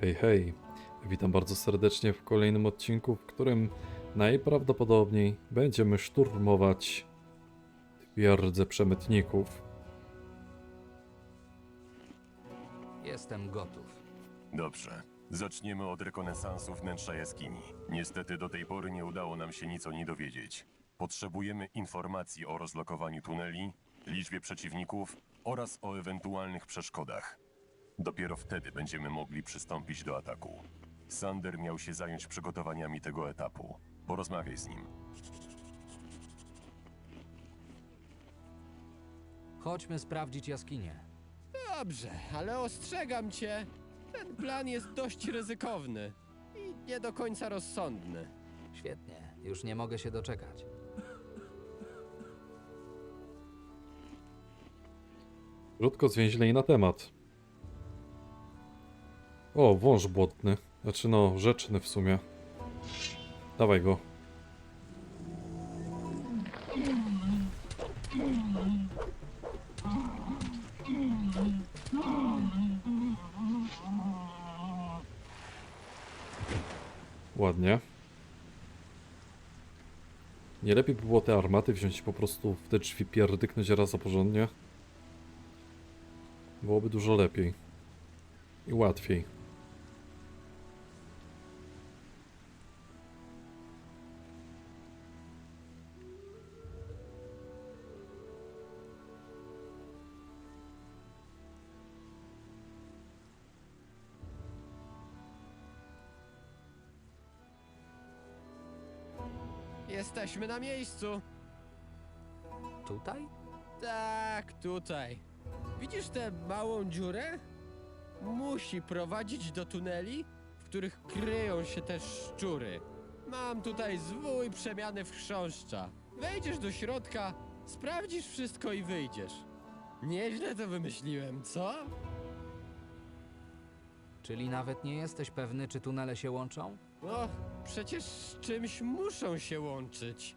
Hej, hej. Witam bardzo serdecznie w kolejnym odcinku, w którym najprawdopodobniej będziemy szturmować twierdzę przemytników. Jestem gotów. Dobrze. Zaczniemy od rekonesansu wnętrza jaskini. Niestety do tej pory nie udało nam się nic o niej dowiedzieć. Potrzebujemy informacji o rozlokowaniu tuneli, liczbie przeciwników oraz o ewentualnych przeszkodach. Dopiero wtedy będziemy mogli przystąpić do ataku. Sander miał się zająć przygotowaniami tego etapu. Porozmawiaj z nim. Chodźmy sprawdzić jaskinię. Dobrze, ale ostrzegam cię. Ten plan jest dość ryzykowny i nie do końca rozsądny. Świetnie, już nie mogę się doczekać. Krótko zwięźlej na temat. O, wąż błotny. Znaczy no, rzeczny w sumie. Dawaj go. Ładnie. Nie lepiej by było te armaty wziąć po prostu w te drzwi pierdyknąć raz za porządnie? Byłoby dużo lepiej. I łatwiej. Jesteśmy na miejscu. Tutaj? Tak, tutaj. Widzisz tę małą dziurę? Musi prowadzić do tuneli, w których kryją się te szczury. Mam tutaj zwój przemiany w chrząszcza. Wejdziesz do środka, sprawdzisz wszystko i wyjdziesz. Nieźle to wymyśliłem, co? Czyli nawet nie jesteś pewny, czy tunele się łączą? No, przecież z czymś muszą się łączyć.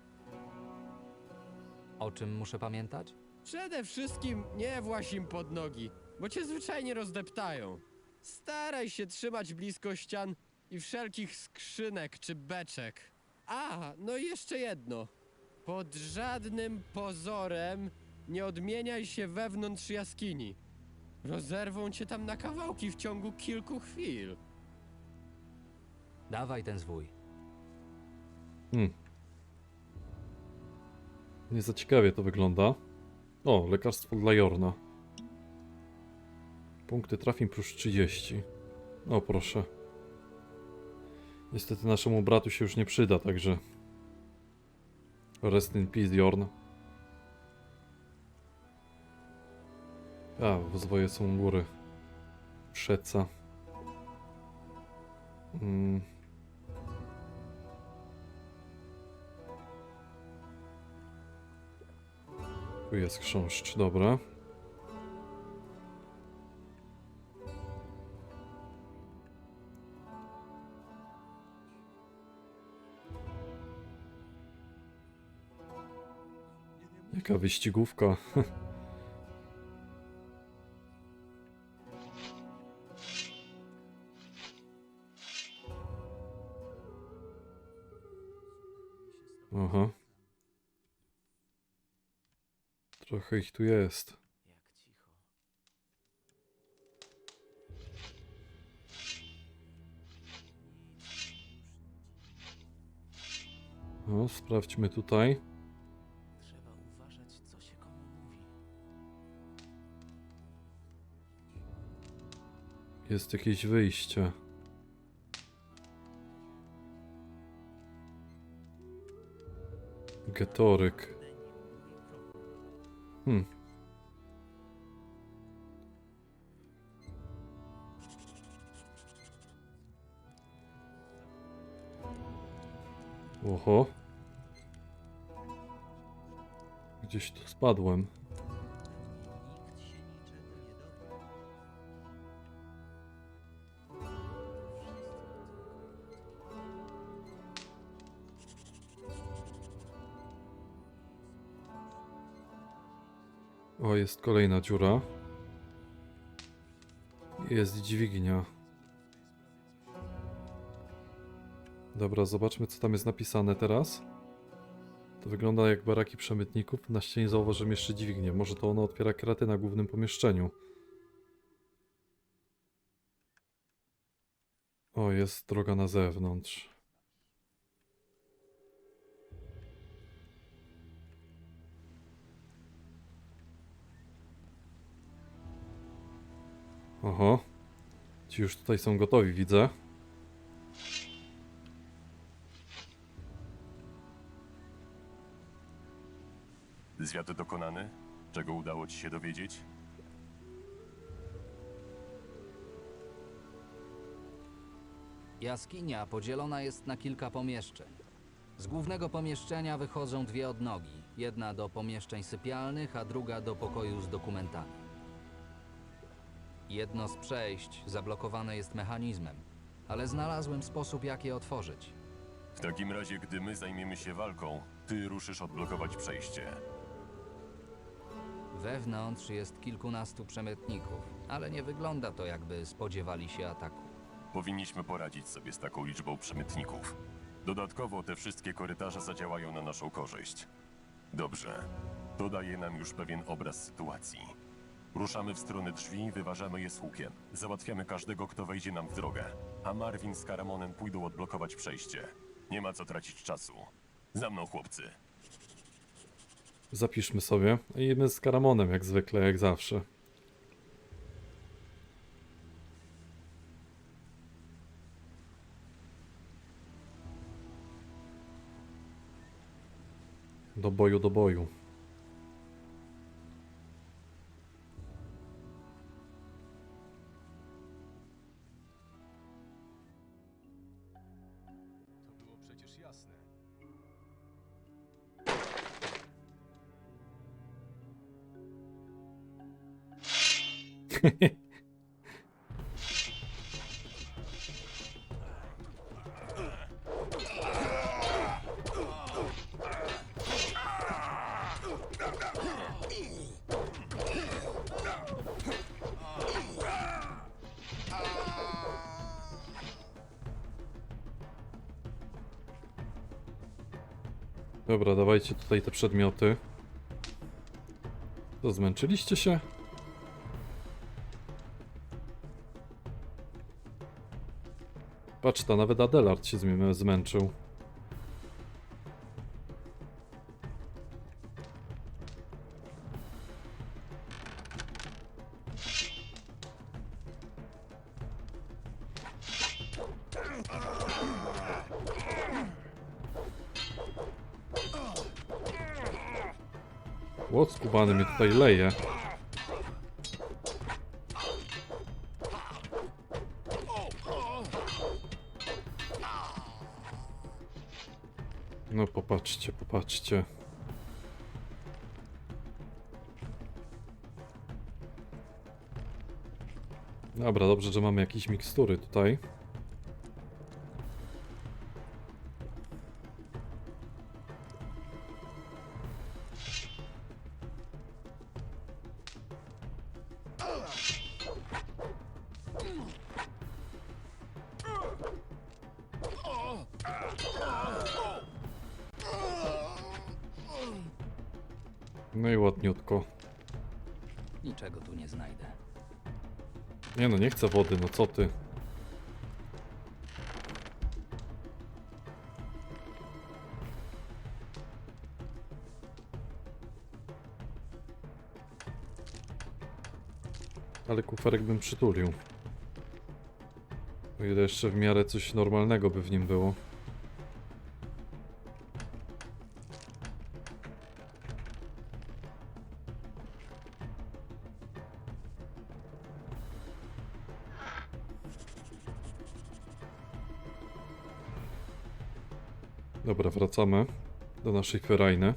O czym muszę pamiętać? Przede wszystkim nie właź im pod nogi, bo cię zwyczajnie rozdeptają. Staraj się trzymać blisko ścian i wszelkich skrzynek czy beczek. A, no i jeszcze jedno. Pod żadnym pozorem nie odmieniaj się wewnątrz jaskini. Rozerwą cię tam na kawałki w ciągu kilku chwil. Dawaj ten zwój. Hmm. Nie za ciekawie to wygląda. O, lekarstwo dla Jorna. Punkty trafień plus 30. O, proszę. Niestety naszemu bratu się już nie przyda, także... Rest in peace, Jorn. A, wozwoje są u góry. Przeca. Mm. Tu jest chrząszcz, dobra. Jaka wyścigówka. Trochę ich tu jest. No, sprawdźmy tutaj. Trzeba uważać, co się komu mówi. Jest jakieś wyjście. Getoryk. Hmm. Oho. Gdzieś tu spadłem. jest kolejna dziura. Jest dźwignia. Dobra, zobaczmy co tam jest napisane teraz. To wygląda jak baraki przemytników. Na ścianie zauważyłem jeszcze dźwignię. Może to ona otwiera kraty na głównym pomieszczeniu. O, jest droga na zewnątrz. Oho. Ci już tutaj są gotowi, widzę. Zwiat dokonany? Czego udało ci się dowiedzieć? Jaskinia podzielona jest na kilka pomieszczeń. Z głównego pomieszczenia wychodzą dwie odnogi. Jedna do pomieszczeń sypialnych, a druga do pokoju z dokumentami. Jedno z przejść zablokowane jest mechanizmem, ale znalazłem sposób, jak je otworzyć. W takim razie, gdy my zajmiemy się walką, ty ruszysz odblokować przejście. Wewnątrz jest kilkunastu przemytników, ale nie wygląda to, jakby spodziewali się ataku. Powinniśmy poradzić sobie z taką liczbą przemytników. Dodatkowo te wszystkie korytarze zadziałają na naszą korzyść. Dobrze. To daje nam już pewien obraz sytuacji. Ruszamy w stronę drzwi, wyważamy je z hukiem. Załatwiamy każdego, kto wejdzie nam w drogę. A Marvin z Karamonem pójdą odblokować przejście. Nie ma co tracić czasu. Za mną, chłopcy. Zapiszmy sobie. I my z Karamonem, jak zwykle, jak zawsze. Do boju, do boju. Dobra, dawajcie tutaj te przedmioty. To zmęczyliście się? Patrz, to nawet Adelard się zmęczył. Łot skubany mnie tutaj leje. No popatrzcie, popatrzcie. Dobra, dobrze, że mamy jakieś mikstury tutaj. Chcę wody, no co ty. Ale kuferek bym przytulił. O ile jeszcze w miarę coś normalnego by w nim było. Wracamy do naszej ferajny.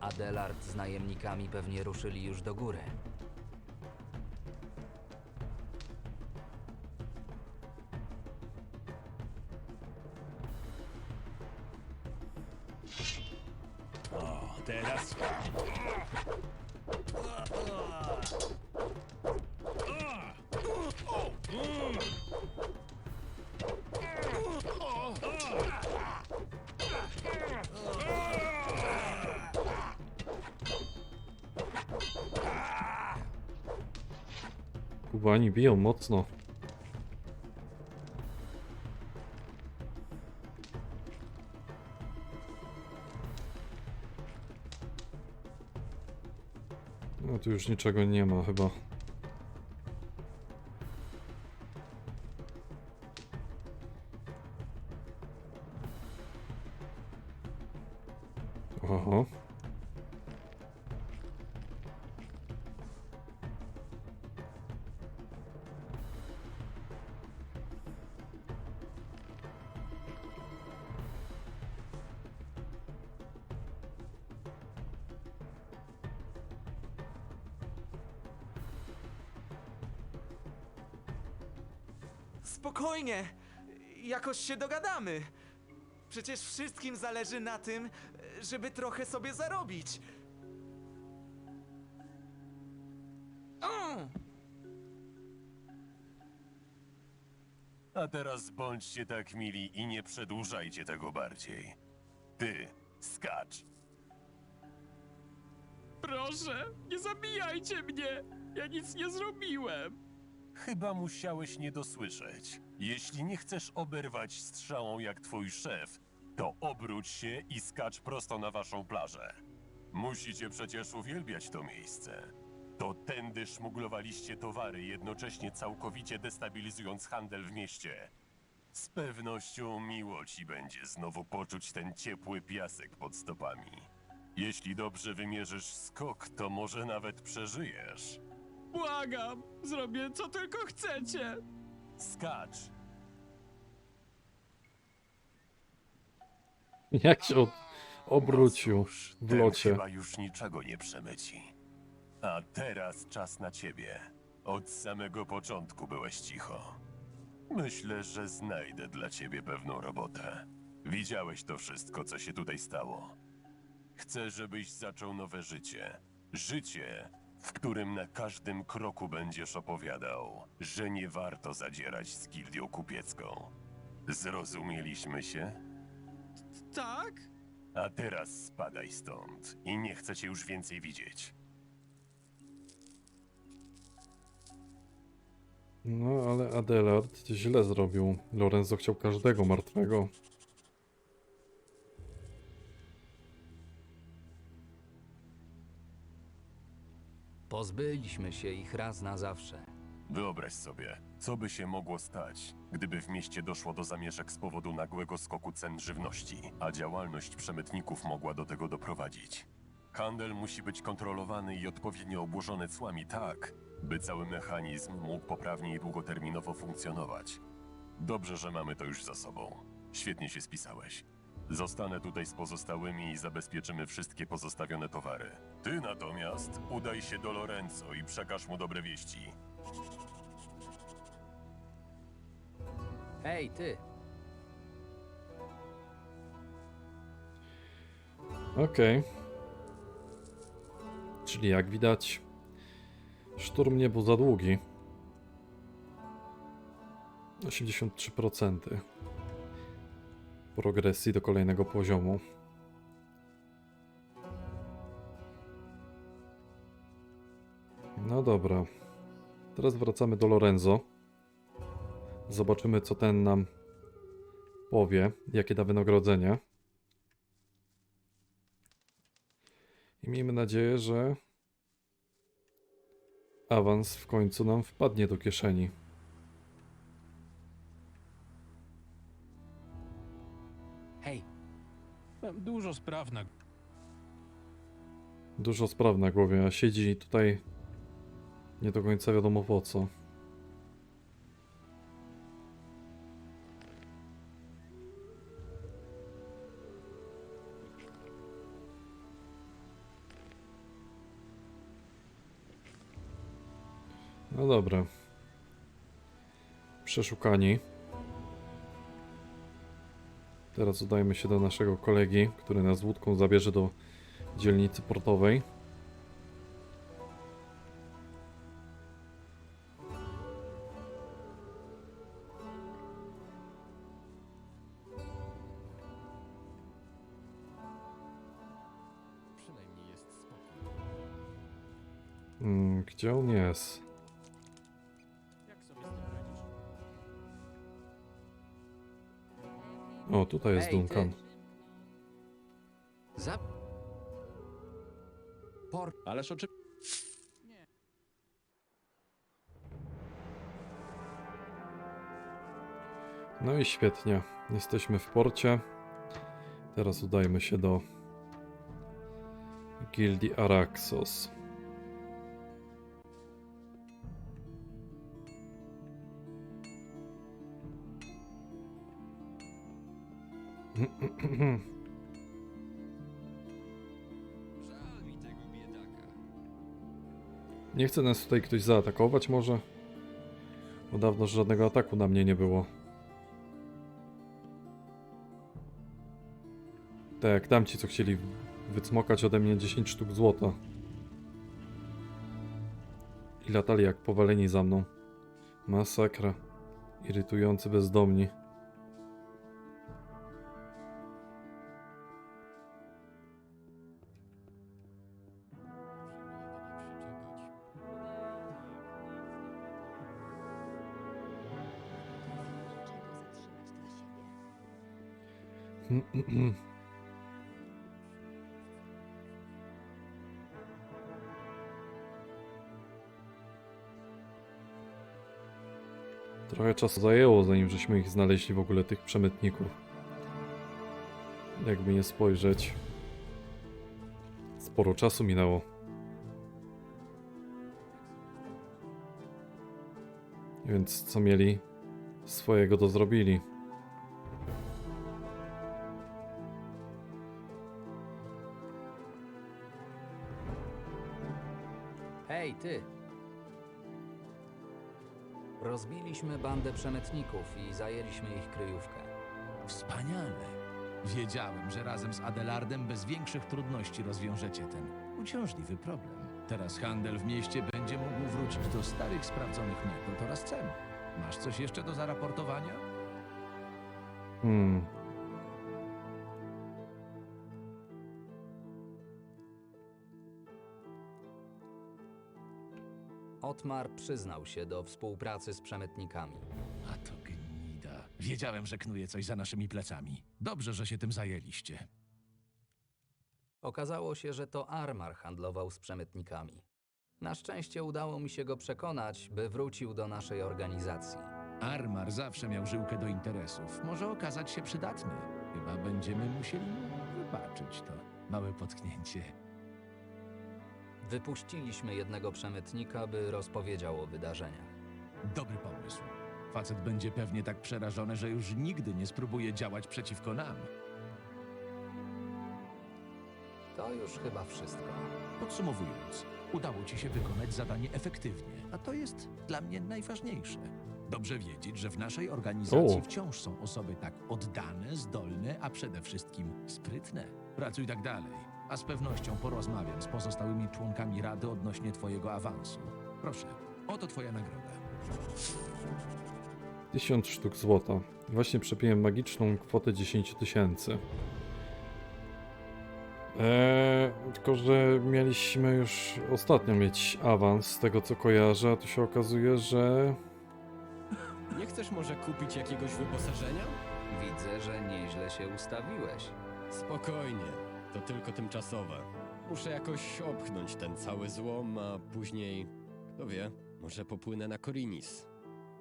Adelard z najemnikami pewnie ruszyli już do góry. O, teraz Kubani biją mocno. No tu już niczego nie ma chyba. Spokojnie, jakoś się dogadamy. Przecież wszystkim zależy na tym, żeby trochę sobie zarobić. A teraz bądźcie tak mili i nie przedłużajcie tego bardziej. Ty, skacz. Proszę, nie zabijajcie mnie! Ja nic nie zrobiłem! Chyba musiałeś nie dosłyszeć. Jeśli nie chcesz oberwać strzałą jak twój szef, to obróć się i skacz prosto na waszą plażę. Musicie przecież uwielbiać to miejsce. To tędy szmuglowaliście towary, jednocześnie całkowicie destabilizując handel w mieście. Z pewnością miło ci będzie znowu poczuć ten ciepły piasek pod stopami. Jeśli dobrze wymierzysz skok, to może nawet przeżyjesz. Błagam! Zrobię co tylko chcecie! Skacz! Jak się od... obrócił No w ten locie. chyba już niczego nie przemyci. A teraz czas na ciebie. Od samego początku byłeś cicho. Myślę, że znajdę dla ciebie pewną robotę. Widziałeś to wszystko, co się tutaj stało. Chcę, żebyś zaczął nowe życie. Życie, w którym na każdym kroku będziesz opowiadał, że nie warto zadzierać z gildią kupiecką. Zrozumieliśmy się? Tak? A teraz spadaj stąd i nie chcę cię już więcej widzieć. No ale Adelard źle zrobił. Lorenzo chciał każdego martwego. Pozbyliśmy się ich raz na zawsze. Wyobraź sobie, co by się mogło stać, gdyby w mieście doszło do zamieszek z powodu nagłego skoku cen żywności, a działalność przemytników mogła do tego doprowadzić. Handel musi być kontrolowany i odpowiednio obłożony cłami tak, by cały mechanizm mógł poprawnie i długoterminowo funkcjonować. Dobrze, że mamy to już za sobą. Świetnie się spisałeś. Zostanę tutaj z pozostałymi i zabezpieczymy wszystkie pozostawione towary. Ty natomiast udaj się do Lorenzo i przekaż mu dobre wieści. Hej, ty! Okej. Czyli jak widać, szturm nie był za długi. 83% progresji do kolejnego poziomu. No dobra. Teraz wracamy do Lorenzo. Zobaczymy, co ten nam powie, jakie da wynagrodzenie. I miejmy nadzieję, że awans w końcu nam wpadnie do kieszeni. Hej, Mam dużo spraw na Dużo spraw na głowie, a siedzi tutaj nie do końca wiadomo po co. No dobra. Przeszukani. Teraz udajmy się do naszego kolegi, który nas łódką zabierze do dzielnicy portowej. Gdzie on jest? O, tutaj jest Ej. Duncan. Za... Por... Ależ oczywiście. No i świetnie. Jesteśmy w porcie. Teraz udajmy się do Gildii Araxos. Nie chce nas tutaj ktoś zaatakować może? Bo dawno żadnego ataku na mnie nie było. Tak, jak tamci, co chcieli wycmokać ode mnie 10 sztuk złota. I latali jak powaleni za mną. Masakra. Irytujący bezdomni. Trochę czasu zajęło, zanim żeśmy ich znaleźli w ogóle, tych przemytników. Jakby nie spojrzeć. Sporo czasu minęło. Więc co mieli? Swojego to zrobili. Ty! Rozbiliśmy bandę przemytników i zajęliśmy ich kryjówkę. Wspaniale. Wiedziałem, że razem z Adelardem bez większych trudności rozwiążecie ten uciążliwy problem. Teraz handel w mieście będzie mógł wrócić do starych, sprawdzonych metod oraz cen. Masz coś jeszcze do zaraportowania? Hmm. Otmar przyznał się do współpracy z przemytnikami. A to gnida. Wiedziałem, że knuje coś za naszymi plecami. Dobrze, że się tym zajęliście. Okazało się, że to Armar handlował z przemytnikami. Na szczęście udało mi się go przekonać, by wrócił do naszej organizacji. Armar zawsze miał żyłkę do interesów. Może okazać się przydatny. Chyba będziemy musieli mu wybaczyć to małe potknięcie. Wypuściliśmy jednego przemytnika, by rozpowiedział o wydarzeniach. Dobry pomysł. Facet będzie pewnie tak przerażony, że już nigdy nie spróbuje działać przeciwko nam. To już chyba wszystko. Podsumowując, udało ci się wykonać zadanie efektywnie, a to jest dla mnie najważniejsze. Dobrze wiedzieć, że w naszej organizacji O. wciąż są osoby tak oddane, zdolne, a przede wszystkim sprytne. Pracuj tak dalej, a z pewnością porozmawiam z pozostałymi członkami Rady odnośnie twojego awansu. Proszę, oto twoja nagroda. 1000 sztuk złota. Właśnie przepiłem magiczną kwotę 10 tysięcy. Eee, tylko, że mieliśmy już ostatnio mieć awans, z tego co kojarzę, a tu się okazuje, że... Nie chcesz może kupić jakiegoś wyposażenia? Widzę, że nieźle się ustawiłeś. Spokojnie, to tylko tymczasowe. Muszę jakoś opchnąć ten cały złom, a później, kto wie, może popłynę na Korinis.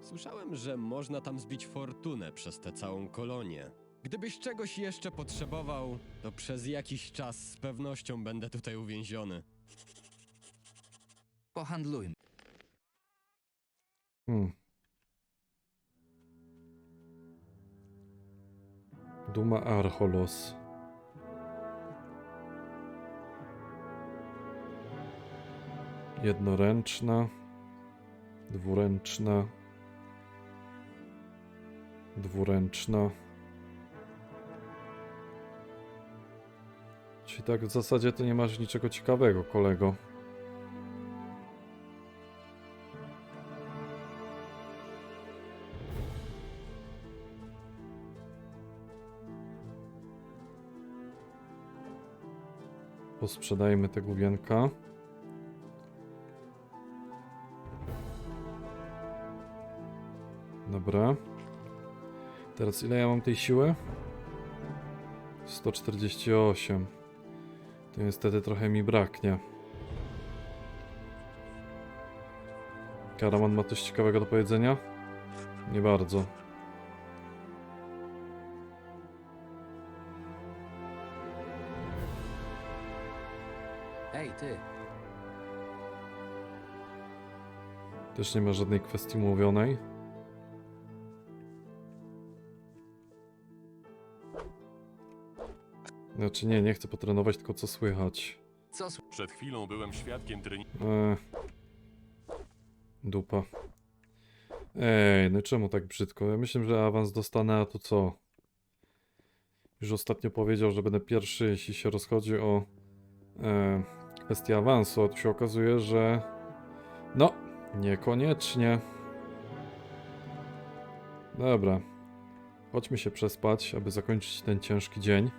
Słyszałem, że można tam zbić fortunę przez tę całą kolonię. Gdybyś czegoś jeszcze potrzebował, to przez jakiś czas z pewnością będę tutaj uwięziony. Pohandlujmy. Hmm. Duma Archolos. Jednoręczna, dwuręczna, dwuręczna. Czyli tak w zasadzie to nie masz niczego ciekawego, kolego. Posprzedajmy te główienka. Dobra. Teraz ile ja mam tej siły? 148. To niestety trochę mi braknie. Karaman ma coś ciekawego do powiedzenia? Nie bardzo. Ej, ty, Też nie ma żadnej kwestii mówionej. Znaczy nie, nie chcę potrenować, tylko co słychać. co s- Przed chwilą byłem świadkiem treningu. Eee. Dupa. Ej, no czemu tak brzydko? Ja myślę, że awans dostanę, a tu co? Już ostatnio powiedział, że będę pierwszy, jeśli się rozchodzi o e, kwestię awansu, a tu się okazuje, że no, niekoniecznie. Dobra. Chodźmy się przespać, aby zakończyć ten ciężki dzień.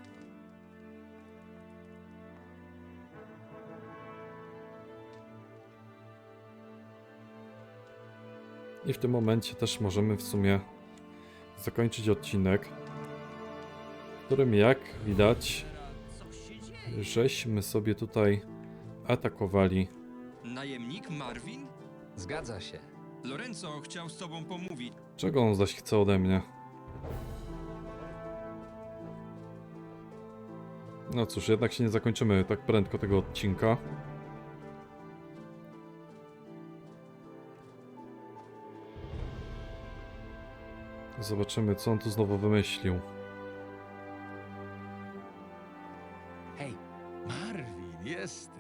I w tym momencie też możemy w sumie zakończyć odcinek, w którym jak widać, żeśmy sobie tutaj atakowali. Najemnik Marvin? Zgadza się. Lorenzo chciał z tobą pomówić. Czego on zaś chce ode mnie? No cóż, jednak się nie zakończymy tak prędko tego odcinka. Zobaczymy, co on tu znowu wymyślił. Hej, Marvin, jesteś.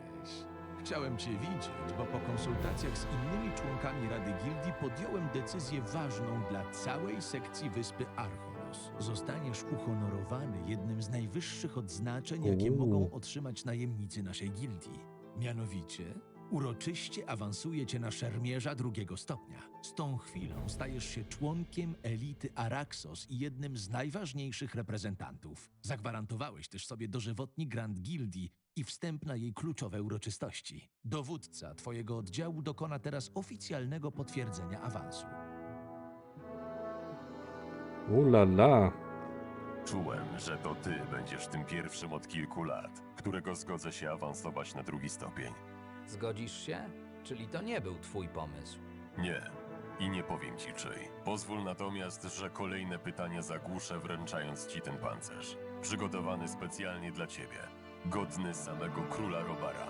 Chciałem cię widzieć, bo po konsultacjach z innymi członkami Rady Gildii podjąłem decyzję ważną dla całej sekcji wyspy Archolos. Zostaniesz uhonorowany jednym z najwyższych odznaczeń, jakie Uuu. mogą otrzymać najemnicy naszej gildii. Mianowicie, uroczyście awansuje cię na szermierza drugiego stopnia. Z tą chwilą stajesz się członkiem elity Araxos i jednym z najważniejszych reprezentantów. Zagwarantowałeś też sobie dożywotni Grand Gildii i wstęp na jej kluczowe uroczystości. Dowódca twojego oddziału dokona teraz oficjalnego potwierdzenia awansu. Ulala! Czułem, że to ty będziesz tym pierwszym od kilku lat, którego zgodzę się awansować na drugi stopień. Zgodzisz się? Czyli to nie był twój pomysł. Nie. I nie powiem ci czyj. Pozwól natomiast, że kolejne pytania zagłuszę, wręczając ci ten pancerz. Przygotowany specjalnie dla ciebie. Godny samego króla Robara.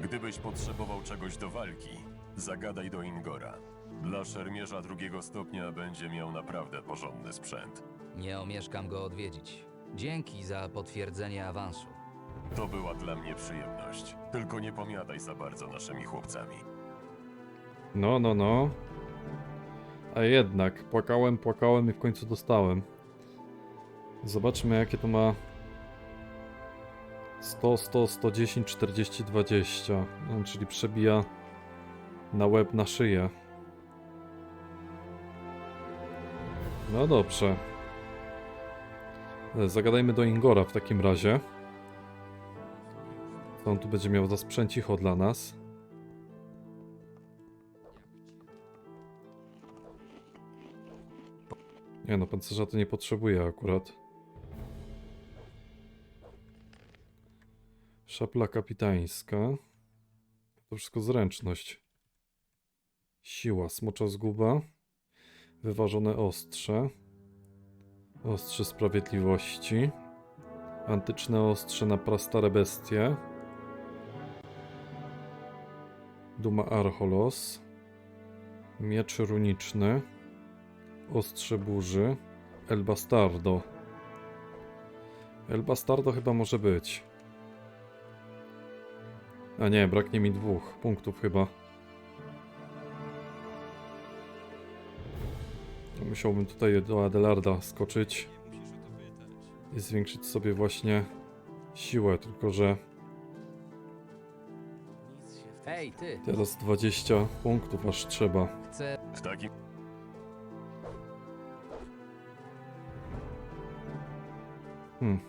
Gdybyś potrzebował czegoś do walki, zagadaj do Ingora. Dla szermierza drugiego stopnia będzie miał naprawdę porządny sprzęt. Nie omieszkam go odwiedzić. Dzięki za potwierdzenie awansu. To była dla mnie przyjemność. Tylko nie pomiadaj za bardzo naszymi chłopcami. No, no, no. A jednak, płakałem, płakałem i w końcu dostałem. Zobaczmy, jakie to ma 100, 100, 110, 40, 20. No, czyli przebija na łeb, na szyję. No dobrze. Zagadajmy do Ingora w takim razie. On tu będzie miał za sprzęcicho dla nas? Nie no, pancerza to nie potrzebuje akurat. Szapla kapitańska. To wszystko zręczność. Siła, smocza zguba. Wyważone ostrze. Ostrze sprawiedliwości. Antyczne ostrze na prastare bestie. Duma Archolos. Miecz runiczny. Ostrze burzy. El Bastardo. El Bastardo chyba może być. A nie, braknie mi dwóch punktów chyba. Musiałbym tutaj do Adelarda skoczyć i zwiększyć sobie właśnie siłę, tylko że Hej, ty, teraz 20 punktów aż trzeba. chcę... W takim Hmm.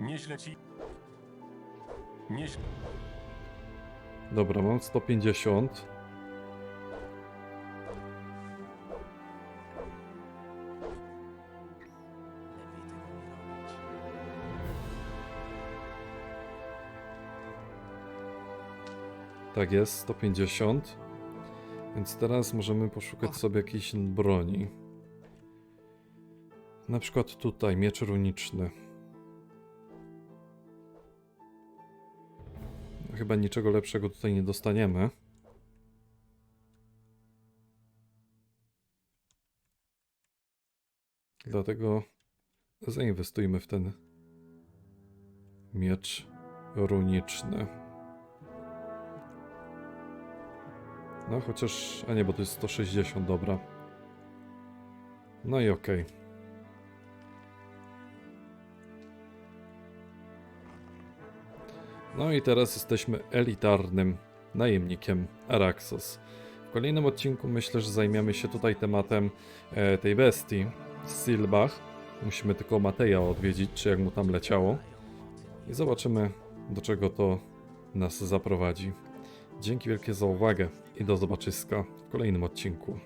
nieźle ci. Nieźle. Dobra, mam 150. Tak jest, 150. Więc teraz możemy poszukać sobie jakiejś broni. Na przykład tutaj, miecz runiczny. Chyba niczego lepszego tutaj nie dostaniemy. Dlatego zainwestujmy w ten miecz runiczny. No chociaż, a nie, bo to jest 160, dobra. No i okej. No i teraz jesteśmy elitarnym najemnikiem Araxos. W kolejnym odcinku myślę, że zajmiemy się tutaj tematem e, tej bestii, Silbach. Musimy tylko Mateja odwiedzić, czy jak mu tam leciało. I zobaczymy, do czego to nas zaprowadzi. Dzięki wielkie za uwagę i do zobaczyska w kolejnym odcinku.